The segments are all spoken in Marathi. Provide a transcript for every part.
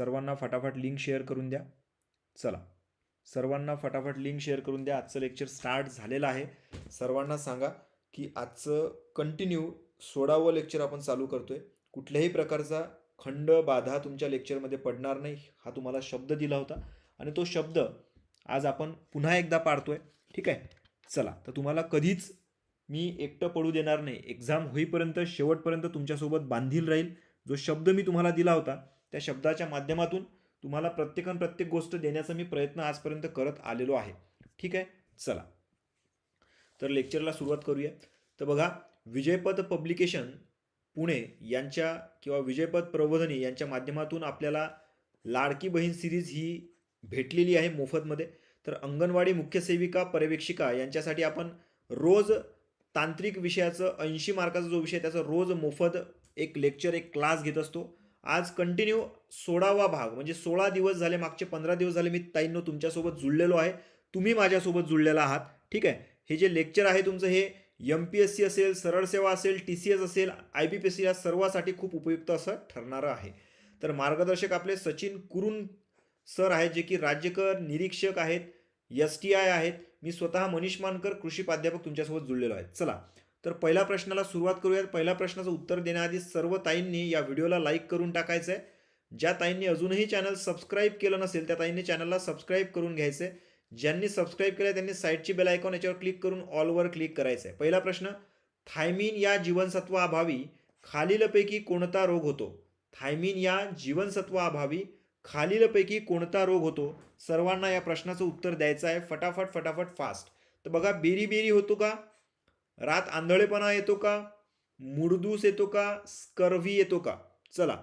सर्वांना फटाफट लिंक शेअर करून द्या. चला. सर्वांना फटाफट लिंक शेअर करून द्या. आजचं लेक्चर स्टार्ट झालेलं आहे. सर्वांना सांगा की आजचं कंटिन्यू सोळावं लेक्चर आपण चालू करतोय. कुठल्याही प्रकारचा खंड बाधा तुमच्या लेक्चरमध्ये पडणार नाही हा तुम्हाला शब्द दिला होता. आणि तो शब्द आज आपण पुन्हा एकदा पाडतोय. ठीक आहे? चला. तर तुम्हाला कधीच मी एकटं पडू देणार नाही. एक्झाम होईपर्यंत शेवटपर्यंत तुमच्यासोबत बांधील राहील. जो शब्द मी तुम्हाला दिला होता त्या शब्दाच्या माध्यमातून तुम्हाला प्रत्येकान प्रत्येक गोष्ट देण्याचा मी प्रयत्न आजपर्यंत करत आलेलो आहे. ठीक आहे? चला. तर लेक्चरला सुरुवात करूया. तर बघा विजयपद पब्लिकेशन पुणे यांच्या किंवा विजयपद प्रबोधनी यांच्या माध्यमातून आपल्याला लाडकी बहीण सिरीज ही भेटलेली आहे मोफतमध्ये. तर अंगणवाडी मुख्य सेविका पर्यवेक्षिका यांच्यासाठी आपण रोज तांत्रिक विषयाचं ऐंशी मार्काचा जो विषय त्याचा रोज मोफत एक लेक्चर एक क्लास घेत असतो. आज कंटिन्यू सोळावा भाग. म्हणजे सोळा दिवस झाले मागचे पंधरा दिवस झाले मी ताईंनो तुमच्यासोबत जुळलेलो आहे. तुम्ही माझ्यासोबत जुळलेला आहात. ठीक आहे? हे जे लेक्चर आहे तुमचं हे एम पी एस सी असेल सरळ सेवा असेल टी सी एस असेल I B P S C या सर्वासाठी खूप उपयुक्त असं ठरणारं आहे. तर मार्गदर्शक आपले सचिन कुरुन सर आहेत जे की राज्यकर निरीक्षक आहेत एस टी आय आहेत. मी स्वतः मनीष मानकर कृषी प्राध्यापक तुमच्यासोबत जुळलेलो आहे. चला. तर पहिल्या प्रश्नाला सुरुवात करूयात. पहिल्या प्रश्नाचं उत्तर देण्याआधी सर्व ताईंनी या व्हिडिओला लाईक करून टाकायचं आहे ज्या ताईंनी अजूनही चॅनल सबस्क्राईब केलं नसेल त्या ताईंनी चॅनलला सबस्क्राईब करून घ्यायचं आहे ज्यांनी सबस्क्राईब केलं त्यांनी साईडची बेल आयकॉन याच्यावर क्लिक करून ऑलवर क्लिक करायचं आहे पहिला प्रश्न थायमिन या जीवनसत्वाअभावी खालीलपैकी कोणता रोग होतो? थायमिन या जीवनसत्वाअभावी खालीलपैकी कोणता रोग होतो? सर्वांना या प्रश्नाचं उत्तर द्यायचं आहे फटाफट फटाफट फास्ट तर बघा बेरी बेरी होतो का? रात आंधळेपणा येतो का? मुडदूस येतो का? स्कर्व्ही येतो का? चला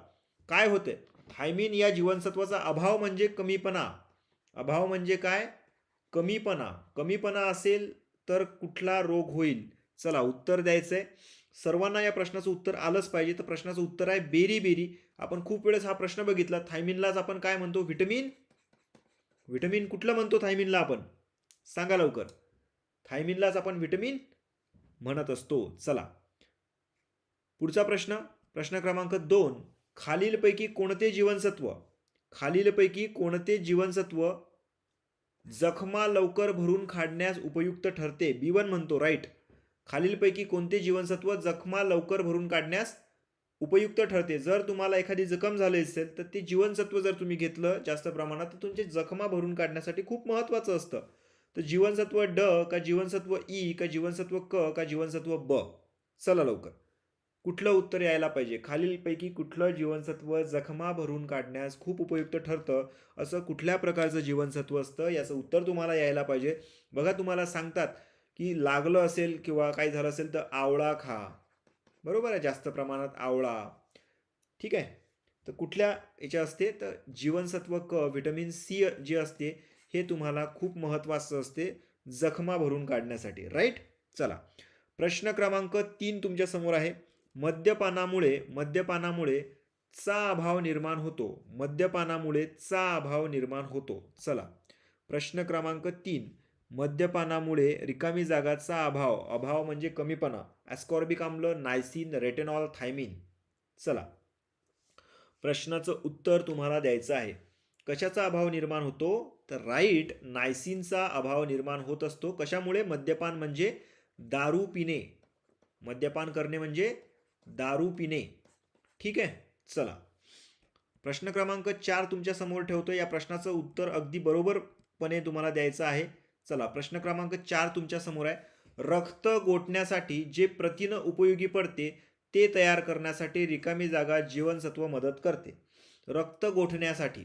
काय होते थायमिन या जीवनसत्वाचा अभाव म्हणजे कमीपणा. अभाव म्हणजे काय? कमीपणा. कमीपणा असेल तर कुठला रोग होईल? चला उत्तर द्यायचं आहे सर्वांना या प्रश्नाचं उत्तर आलंच पाहिजे. तर प्रश्नाचं उत्तर आहे बेरी बेरी. आपण खूप वेळेस हा प्रश्न बघितला. थायमिनलाच आपण काय म्हणतो? व्हिटमिन? व्हिटमिन कुठलं म्हणतो थायमिनला आपण? सांगा लवकर. थायमिनलाच आपण व्हिटमिन? म्हणत असतो. चला. पुढचा प्रश्न. प्रश्न क्रमांक दोन. खालीलपैकी कोणते जीवनसत्व? खालीलपैकी कोणते जीवनसत्व जखमा लवकर भरून काढण्यास उपयुक्त ठरते? बी वन म्हणतो राईट खालीलपैकी कोणते जीवनसत्व जखमा लवकर भरून काढण्यास उपयुक्त ठरते? जर तुम्हाला एखादी जखम झाली असेल तर ते जीवनसत्व जर तुम्ही घेतलं जास्त प्रमाणात तर तुमचे जखमा भरून काढण्यासाठी खूप महत्त्वाचं असतं. तर जीवनसत्व ड का जीवनसत्व ई का जीवनसत्व क का जीवनसत्व ब? चला लवकर. कुठलं उत्तर यायला पाहिजे? खालीलपैकी कुठलं जीवनसत्व जखमा भरून काढण्यास खूप उपयुक्त ठरतं? असं कुठल्या प्रकारचं जीवनसत्व असतं? याचं उत्तर तुम्हाला यायला पाहिजे. बघा तुम्हाला सांगतात की लागलं असेल किंवा काही झालं असेल तर आवळा खा. बरोबर आहे जास्त प्रमाणात आवळा. ठीक आहे? तर कुठल्या याच्या असते? तर जीवनसत्व क व्हिटॅमिन सी जे असते हे तुम्हाला खूप महत्त्वाचं असते जखमा भरून काढण्यासाठी. राईट चला. प्रश्न क्रमांक तीन तुमच्यासमोर आहे. मद्यपानामुळे मद्यपानामुळे चा अभाव निर्माण होतो. मद्यपानामुळे चा अभाव निर्माण होतो. चला. प्रश्न क्रमांक तीन. मद्यपानामुळे रिकामी जागाचा अभाव. अभाव म्हणजे कमीपणा. ॲस्कॉर्बिक आम्ल नायसिन रेटेनॉल थायमिन चला. प्रश्नाचं उत्तर तुम्हाला द्यायचं आहे. कशाचा अभाव निर्माण होतो? तर राईट नायसिनचा अभाव निर्माण होत असतो. कशामुळे? मद्यपान म्हणजे दारू पिणे. मद्यपान करणे म्हणजे दारू पिणे. ठीक आहे? चला. प्रश्न क्रमांक चार तुमच्यासमोर ठेवतो या प्रश्नाचं उत्तर अगदी बरोबरपणे तुम्हाला द्यायचं आहे. चला प्रश्न क्रमांक चार तुमच्यासमोर आहे. रक्त गोठण्यासाठी जे प्रथिनं उपयोगी पडते ते तयार करण्यासाठी रिकामी जागा जीवनसत्व मदत करते. रक्त गोठण्यासाठी.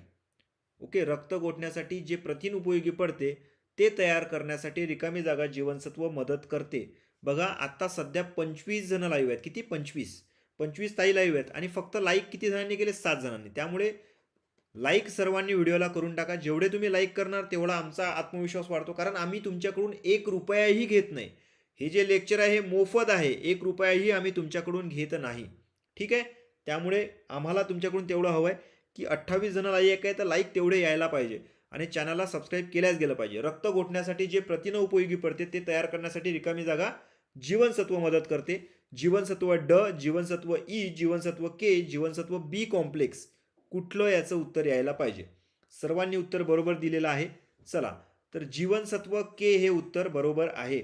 ओके रक्त गोठण्यासाठी जे प्रथिन उपयोगी पडते ते तयार करण्यासाठी रिकामी जागा जीवनसत्व मदत करते. बघा आत्ता सध्या पंचवीस जणं लाईव्ह आहेत. किती? पंचवीस. पंचवीस ताई लाईव्ह आहेत. आणि फक्त लाईक किती जणांनी केले? सात जणांनी. त्यामुळे लाईक सर्वांनी व्हिडिओला करून टाका. जेवढे तुम्ही लाईक करणार तेवढा आमचा आत्मविश्वास वाढतो. कारण आम्ही तुमच्याकडून एक रुपयाही घेत नाही. हे जे लेक्चर आहे मोफत आहे. एक रुपयाही आम्ही तुमच्याकडून घेत नाही. ठीक आहे? त्यामुळे आम्हाला तुमच्याकडून तेवढं हवं आहे की अठ्ठावीस जण लाईक आहे तर लाईक तेवढे यायला पाहिजे. आणि चॅनलला सबस्क्राईब केल्याच गेलं पाहिजे. रक्त गोठण्यासाठी जे प्रथिनं उपयोगी पडते ते तयार करण्यासाठी रिकामी जागा जीवनसत्व मदत करते. जीवनसत्व ड जीवनसत्व ई जीवनसत्व के जीवनसत्व बी कॉम्प्लेक्स कुठलं याचं उत्तर यायला पाहिजे? सर्वांनी उत्तर बरोबर दिलेलं आहे. चला तर जीवनसत्व के हे उत्तर बरोबर आहे.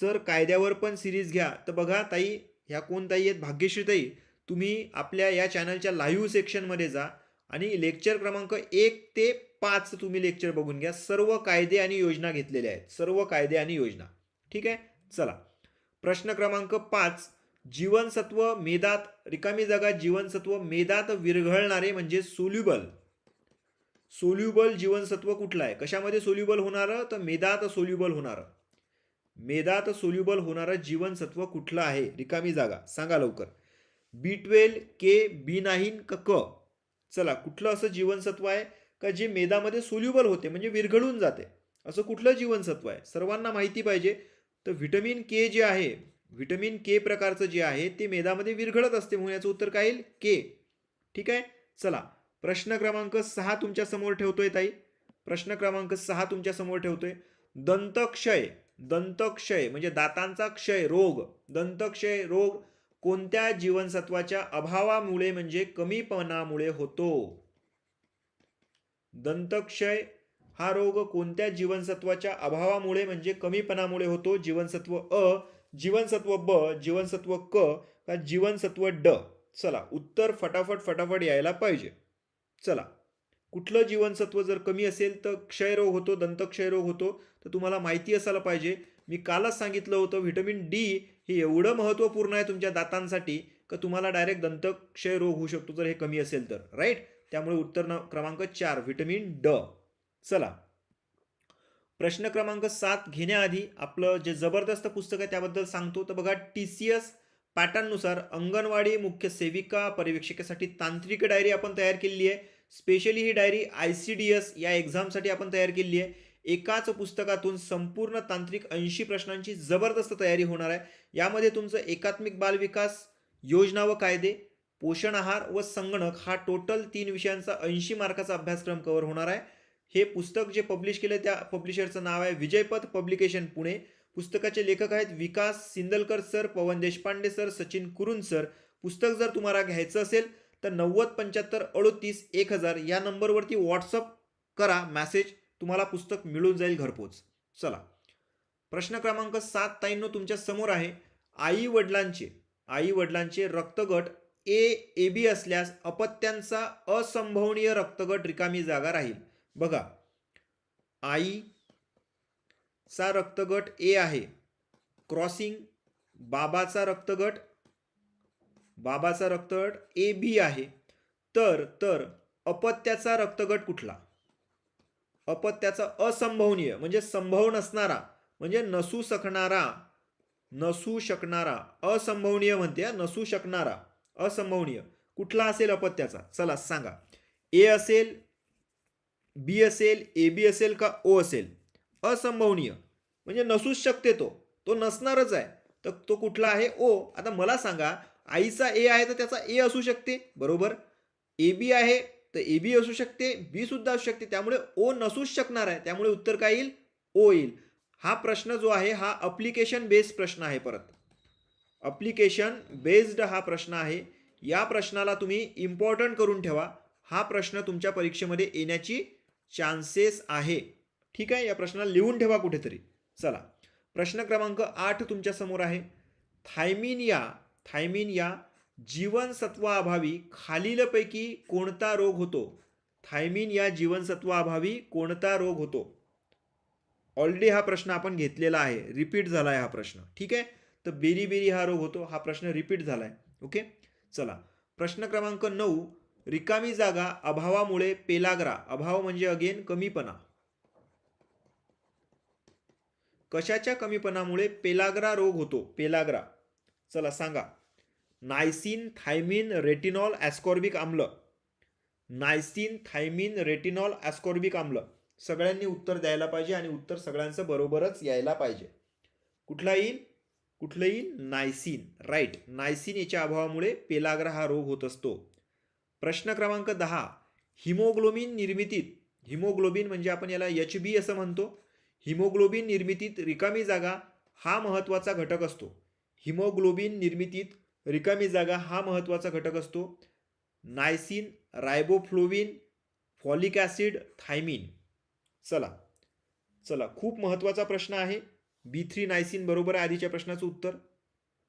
सर कायद्यावर पण सिरीज घ्या. तर बघा ताई ह्या कोण ताई आहेत? भाग्यश्री ताई. तुम्ही आपल्या या चॅनलच्या लाईव्ह सेक्शनमध्ये जा आणि लेक्चर क्रमांक एक ते पाच तुम्ही लेक्चर बघून घ्या. सर्व कायदे आणि योजना घेतलेल्या आहेत. सर्व कायदे आणि योजना. ठीक आहे? चला. प्रश्न क्रमांक पाच. जीवनसत्व मेदात रिकामी जागा जीवनसत्व मेदात विरघळणारे म्हणजे सोल्युबल सोल्युबल जीवनसत्व कुठलं आहे? कशामध्ये सोल्युबल होणारं? तर मेदात सोल्युबल होणारं. मेदात सोल्युबल होणारं जीवनसत्व कुठलं आहे? रिकामी जागा. सांगा लवकर. बी ट्वेल्व के बी नाईन क क. चला कुठलं असं जीवनसत्व आहे का जे मेदामध्ये सोल्युबल होते म्हणजे विरघळून जाते? असं कुठलं जीवनसत्व आहे? सर्वांना माहिती पाहिजे. तर व्हिटॅमिन के जे आहे व्हिटॅमिन के प्रकारचं जे आहे ते मेदामध्ये विरघळत असते म्हणून याचं उत्तर काय येईल? के ठीक आहे? चला प्रश्न क्रमांक सहा तुमच्यासमोर ठेवतोय ताई. प्रश्न क्रमांक सहा तुमच्यासमोर ठेवतोय. दंतक्षय दंतक्षय म्हणजे दातांचा क्षय रोग. दंतक्षय रोग कोणत्या जीवनसत्वाच्या अभावामुळे म्हणजे कमीपणामुळे होतो? दंतक्षय हा रोग कोणत्या जीवनसत्वाच्या अभावामुळे म्हणजे कमीपणामुळे होतो? जीवनसत्व अ जीवनसत्व ब जीवनसत्व क का जीवनसत्व ड? चला उत्तर फटाफट फटाफट यायला पाहिजे. चला कुठलं जीवनसत्व जर कमी असेल तर क्षयरोग होतो दंतक्षयरोग होतो तर तुम्हाला माहिती असायला पाहिजे. मी कालच सांगितलं होतं व्हिटॅमिन डी हे एवढं महत्त्वपूर्ण आहे तुमच्या दातांसाठी का तुम्हाला डायरेक्ट दंतक्षय रोग होऊ शकतो जर हे कमी असेल तर राईट त्यामुळे उत्तर न क्रमांक चार व्हिटॅमिन ड चला. प्रश्न क्रमांक सात घेण्याआधी आपलं जे जबरदस्त पुस्तक आहे त्याबद्दल सांगतो. तर बघा टी सी एस पॅटर्ननुसार अंगणवाडी मुख्य सेविका पर्यवेक्षकासाठी तांत्रिक डायरी आपण तयार केलेली आहे. Specially he diary I C D S या एक्झामसाठी आपण तयार केलेली आहे. एकाच पुस्तकातून संपूर्ण तांत्रिक ऐंशी प्रश्नांची जबरदस्त तयारी होणार आहे. यामध्ये तुमचं एकात्मिक बालविकास योजना व कायदे पोषण आहार व संगणक हा टोटल तीन विषयांचा ऐंशी मार्काचा अभ्यासक्रम कव्हर होणार आहे. हे पुस्तक जे पब्लिश केलं त्या पब्लिशरचं नाव आहे विजयपथ पब्लिकेशन पुणे. पुस्तकाचे लेखक आहेत Vikas Sindalkar sir Pavan Deshpande sir Sachin Kurun sir. पुस्तक जर तुम्हाला घ्यायचं असेल तर नव्वद पंच्याहत्तर अडोतीस एक हजार या नंबरवरती व्हॉट्सअप करा मॅसेज तुम्हाला पुस्तक मिळून जाईल घरपोच. चला. प्रश्न क्रमांक सात ताईंनो तुमच्यासमोर आहे. आई वडिलांचे आई वडिलांचे रक्तगट ए ए बी असल्यास अपत्यांचा असंभवनीय रक्तगट रिकामी जागा राहील. बघा. आई चा रक्तगट ए आहे. क्रॉसिंग बाबाचा रक्तगट बाबाचा रक्तगट ए बी आहे. तर तर अपत्याचा रक्तगट कुठला? अपत्याचा असंभवनीय म्हणजे संभव नसणारा म्हणजे नसू शकणारा नसू शकणारा असंभवनीय म्हणते नसू शकणारा असंभवनीय. कुठला असेल अपत्याचा चला सांगा. ए असेल बी असेल ए बी असेल का ओ असेल? असंभवनीय. म्हणजे नसूच शकते तो. तो नसणारच आहे. तर तो कुठला आहे? ओ. आता मला सांगा आईचा ए आहे तर त्याचा ए असू शकते. बरोबर? ए बी आहे तर ए बी असू शकते बी सुद्धा असू शकते. त्यामुळे ओ नसूच शकणार आहे. त्यामुळे उत्तर काय येईल? ओ येईल. हा प्रश्न जो आहे हा अप्लिकेशन बेस्ड प्रश्न आहे परत. अप्लिकेशन बेस्ड हा प्रश्न आहे. या प्रश्नाला तुम्ही इम्पॉर्टंट करून ठेवा. हा प्रश्न तुमच्या परीक्षेमध्ये येण्याची चान्सेस आहे. ठीक आहे? या प्रश्नाला लिहून ठेवा कुठेतरी. चला. प्रश्न क्रमांक आठ तुमच्यासमोर आहे. थायमिन या थायमिन या जीवनसत्वाअभावी खालीलपैकी कोणता रोग होतो? थायमिन या जीवनसत्वाअभावी कोणता रोग होतो? ऑलरेडी हा प्रश्न आपण घेतलेला आहे. रिपीट झाला आहे हा प्रश्न. ठीक आहे? तर बेरी बेरी हा रोग होतो. हा प्रश्न रिपीट झाला आहे ओके? चला. प्रश्न क्रमांक नऊ. रिकामी जागा अभावामुळे पेलाग्रा. अभाव म्हणजे अगेन कमीपणा. कशाच्या कमीपणामुळे पेलाग्रा रोग होतो? पेलाग्रा. चला सांगा. नायसिन थायमिन रेटिनॉल ॲस्कॉर्बिक आम्ल. नायसिन थायमिन रेटिनॉल ॲस्कॉर्बिक आम्ल. सगळ्यांनी उत्तर द्यायला पाहिजे आणि उत्तर सगळ्यांचं बरोबरच यायला पाहिजे. कुठला येईल कुठलं येईल नायसिन राईट नायसिन याच्या अभावामुळे पेलाग्रा हा रोग होत असतो. प्रश्न क्रमांक दहा हिमोग्लोबिन निर्मितीत हिमोग्लोबिन म्हणजे आपण याला एच बी असं म्हणतो. हिमोग्लोबिन निर्मितीत रिकामी जागा हा महत्त्वाचा घटक असतो. हिमोग्लोबिन निर्मितीत रिकामी जागा हा महत्त्वाचा घटक असतो. Niacin riboflavin folic acid thiamine. चला. चला खूप महत्त्वाचा प्रश्न आहे. बी थ्री नायसिन बरोबर आहे आधीच्या प्रश्नाचं उत्तर.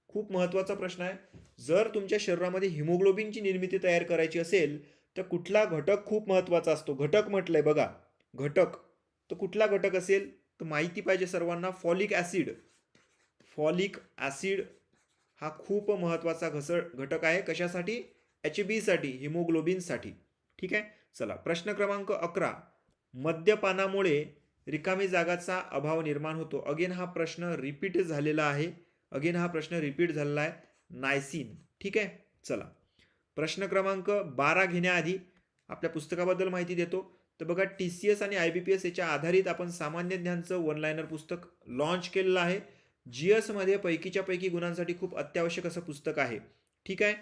खूप महत्त्वाचा प्रश्न आहे. जर तुमच्या शरीरामध्ये हिमोग्लोबिनची निर्मिती तयार करायची असेल तर कुठला घटक खूप महत्त्वाचा असतो? घटक म्हटलंय बघा. घटक. तर कुठला घटक असेल? तर माहिती पाहिजे सर्वांना. Folic acid. फॉलिक ॲसिड हा खूप महत्त्वाचा घसळ घटक आहे. कशासाठी? एच बीसाठी हिमोग्लोबिनसाठी. ठीक आहे? चला प्रश्न क्रमांक अकरा. मद्यपानामुळे रिकामी जागाचा अभाव निर्माण होतो. अगेन हा प्रश्न रिपीट झालेला आहे. अगेन हा प्रश्न रिपीट झालेला आहे. नायसिन ठीक आहे? चला. प्रश्न क्रमांक बारा घेण्याआधी आपल्या पुस्तकाबद्दल माहिती देतो. तर बघा टी सी एस आणि आय बी पी एस याच्या आधारित आपण सामान्य ज्ञानचं वन लायनर पुस्तक लॉन्च केलेलं आहे. जी एसमध्ये पैकीच्या पैकी गुणांसाठी खूप अत्यावश्यक असं पुस्तक आहे. ठीक आहे?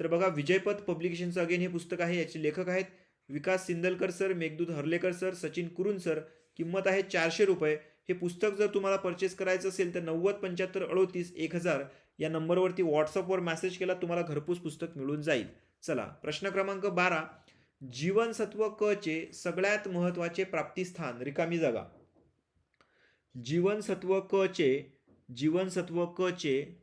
तर बघा विजयपथ पब्लिकेशनचं अगेन हे पुस्तक आहे याचे लेखक आहेत. Vikas Sindalkar sir Meghdoot Harlekar sir Sachin Kurun sir किंमत आहे चारशे रुपये. हे पुस्तक जर तुम्हाला परचेस करायचं असेल तर नव्वद पंच्याहत्तर अडोतीस एक हजार या नंबरवरती व्हॉट्सअपवर मेसेज केला तुम्हाला घरपोच पुस्तक मिळून जाईल. चला प्रश्न क्रमांक बारा. जीवनसत्व क चे सगळ्यात महत्त्वाचे प्राप्तिस्थान रिकामी जागा. जीवनसत्व क चे जीवनसत्व क चे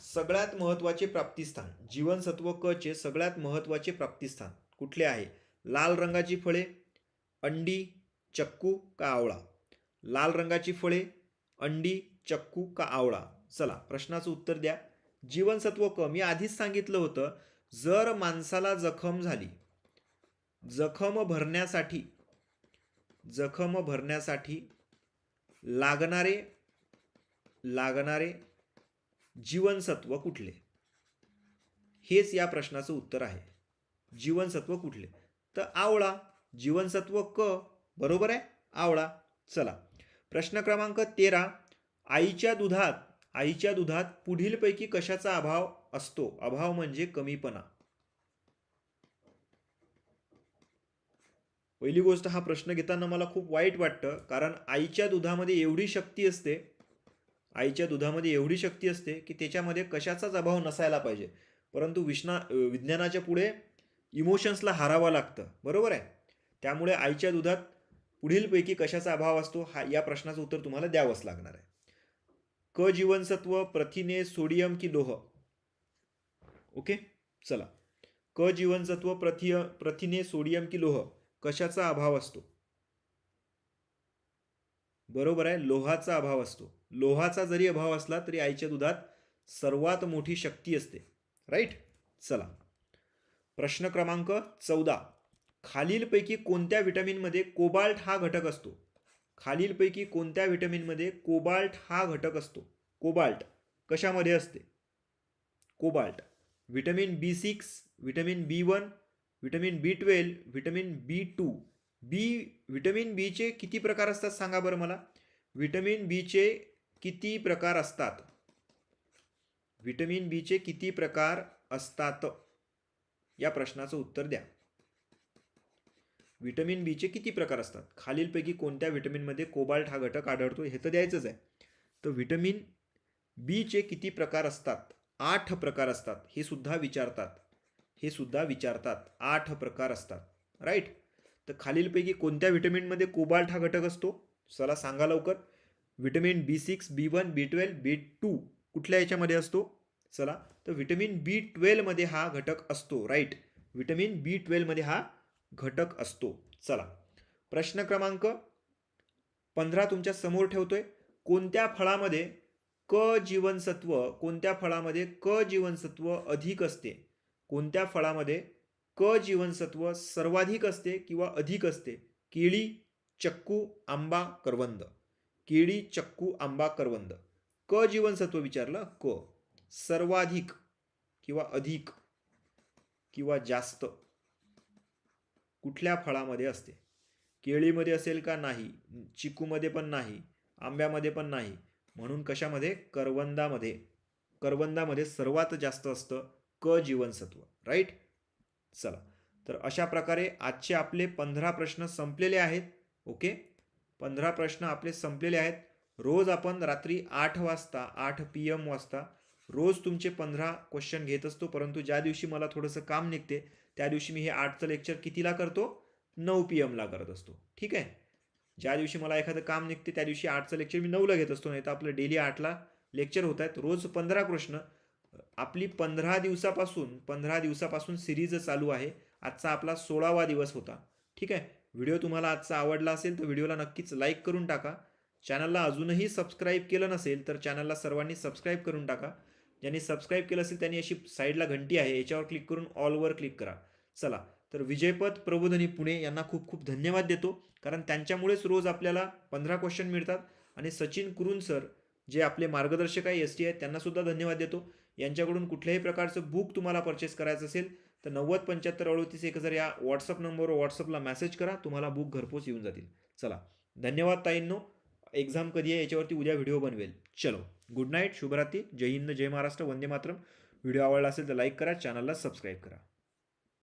सगळ्यात महत्त्वाचे प्राप्तिस्थान. जीवनसत्व क चे सगळ्यात महत्त्वाचे प्राप्तिस्थान कुठले आहे? लाल रंगाची फळे अंडी चक्कू का आवळा? लाल रंगाची फळे अंडी चक्कू का आवळा? चला प्रश्नाचं उत्तर द्या. जीवनसत्व क मी आधीच सांगितलं होतं जर माणसाला जखम झाली जखम भरण्यासाठी जखम भरण्यासाठी लागणारे लागणारे जीवनसत्व कुठले? हेच या प्रश्नाचं उत्तर आहे. जीवनसत्व कुठले? तर आवळा जीवनसत्व क बरोबर आहे? आवळा. चला. प्रश्न क्रमांक तेरा. आईच्या दुधात आईच्या दुधात पुढीलपैकी कशाचा अभाव असतो? अभाव म्हणजे कमीपणा. पहिली गोष्ट हा प्रश्न घेताना मला खूप वाईट वाटतं कारण आईच्या दुधामध्ये एवढी शक्ती असते आईच्या दुधामध्ये एवढी शक्ती असते की त्याच्यामध्ये कशाचाच अभाव नसायला पाहिजे. परंतु विष्णा विज्ञानाच्या पुढे इमोशन्सला हारावं लागतं. बरोबर आहे? त्यामुळे आईच्या दुधात पुढीलपैकी कशाचा अभाव असतो हा या प्रश्नाचं उत्तर तुम्हाला द्यावंच लागणार आहे. क जीवनसत्व प्रथिने सोडियम की लोह? ओके? चला. क जीवनसत्व प्रथिय प्रथिने सोडियम की लोह कशाचा अभाव असतो? बरोबर आहे? लोहाचा अभाव असतो. लोहाचा जरी अभाव असला तरी आईच्या दुधात सर्वात मोठी शक्ती असते. राईट चला. प्रश्न क्रमांक चौदा. खालीलपैकी कोणत्या विटॅमिनमध्ये कोबाल्ट हा घटक असतो? खालीलपैकी कोणत्या विटॅमिनमध्ये कोबाल्ट हा घटक असतो? कोबाल्ट कशामध्ये असते? Cobalt. Vitamin B six vitamin B one vitamin B twelve vitamin B two. B vitamin बीचे किती प्रकार असतात सांगा बरं मला? विटॅमिन बीचे किती प्रकार असतात? व्हिटॅमिन बीचे किती प्रकार असतात? या प्रश्नाचं उत्तर द्या. व्हिटॅमिन बीचे किती प्रकार असतात? खालीलपैकी कोणत्या व्हिटॅमिनमध्ये कोबाल्ट हा घटक आढळतो हे तर द्यायचंच आहे. तर व्हिटॅमिन बीचे किती प्रकार असतात? आठ प्रकार असतात. हे सुद्धा विचारतात. हे सुद्धा विचारतात. आठ प्रकार असतात. राईट? तर खालीलपैकी कोणत्या व्हिटॅमिनमध्ये कोबाल्ट हा घटक असतो? चला सांगा लवकर. Vitamin B six B one B twelve B two कुठल्या याच्यामध्ये असतो? चला तर व्हिटॅमिन बी ट्वेल्वमध्ये हा घटक असतो राईट व्हिटॅमिन बी ट्वेल्वमध्ये हा घटक असतो. चला प्रश्न क्रमांक पंधरा तुमच्यासमोर ठेवतोय. कोणत्या फळामध्ये क जीवनसत्व कोणत्या फळामध्ये क जीवनसत्व अधिक असते? कोणत्या फळामध्ये क जीवनसत्व सर्वाधिक असते किंवा अधिक असते? केळी चक्कू आंबा करवंद. केळी चक्कू आंबा करवंद. क जीवनसत्व विचारलं क. सर्वाधिक किंवा अधिक किंवा जास्त कुठल्या फळामध्ये असते? केळीमध्ये असेल का नाही? चिकूमध्ये पण नाही. आंब्यामध्ये पण नाही. म्हणून कशामध्ये? करवंदामध्ये. करवंदामध्ये सर्वात जास्त असतं क जीवनसत्व. राईट? चला. तर अशा प्रकारे आजचे आपले पंधरा प्रश्न संपलेले आहेत. ओके? पंधरा प्रश्न आपले संपलेले आहेत. रोज आपण रात्री आठ वाजता आठ पी एम वाजता रोज तुमचे पंधरा क्वेश्चन घेत असतो. परंतु ज्या दिवशी मला थोडंसं काम निघते त्या दिवशी मी हे आठचं लेक्चर कितीला करतो? नऊ पी एमला करत असतो. ठीक आहे? ज्या दिवशी मला एखादं काम निघते त्या दिवशी आठचं लेक्चर मी नऊला घेत असतो. नाही तर आपलं डेली आठला लेक्चर होत आहेत. रोज पंधरा प्रश्न. आपली पंधरा दिवसापासून पंधरा दिवसापासून सिरीज चालू आहे. आजचा आपला सोळावा दिवस होता. ठीक आहे? व्हिडिओ तुम्हाला आजचा आवडला असेल तर व्हिडिओला नक्कीच लाईक करून टाका. चॅनलला अजूनही सबस्क्राईब केलं नसेल तर चॅनलला सर्वांनी सबस्क्राईब करून टाका. ज्यांनी सबस्क्राईब केलं असेल त्यांनी अशी साईडला घंटी आहे याच्यावर क्लिक करून ऑलवर क्लिक करा. चला तर विजयपथ प्रबोधनी पुणे यांना खूप खूप धन्यवाद देतो. कारण त्यांच्यामुळेच रोज आपल्याला पंधरा क्वेश्चन मिळतात. आणि सचिन कुरुन सर जे आपले मार्गदर्शक आहे एस टी आहेत त्यांनासुद्धा धन्यवाद देतो. यांच्याकडून कुठल्याही प्रकारचं बुक तुम्हाला परचेस करायचं असेल तर नव्वद पंच्याहत्तर अडोतीस एक हजार या व्हॉट्सअप नंबरवर व्हॉट्सअपला मेसेज करा तुम्हाला बुक घरपोच येऊन जातील. चला. धन्यवाद ताईंनो. एक्झाम कधी आहे याच्यावरती उद्या व्हिडिओ बनवेल. चलो. गुड नाईट शुभरात्री. जय हिंद जय महाराष्ट्र. वंदे मातरम. व्हिडिओ आवडला असेल तर लाईक करा चॅनलला सबस्क्राईब करा.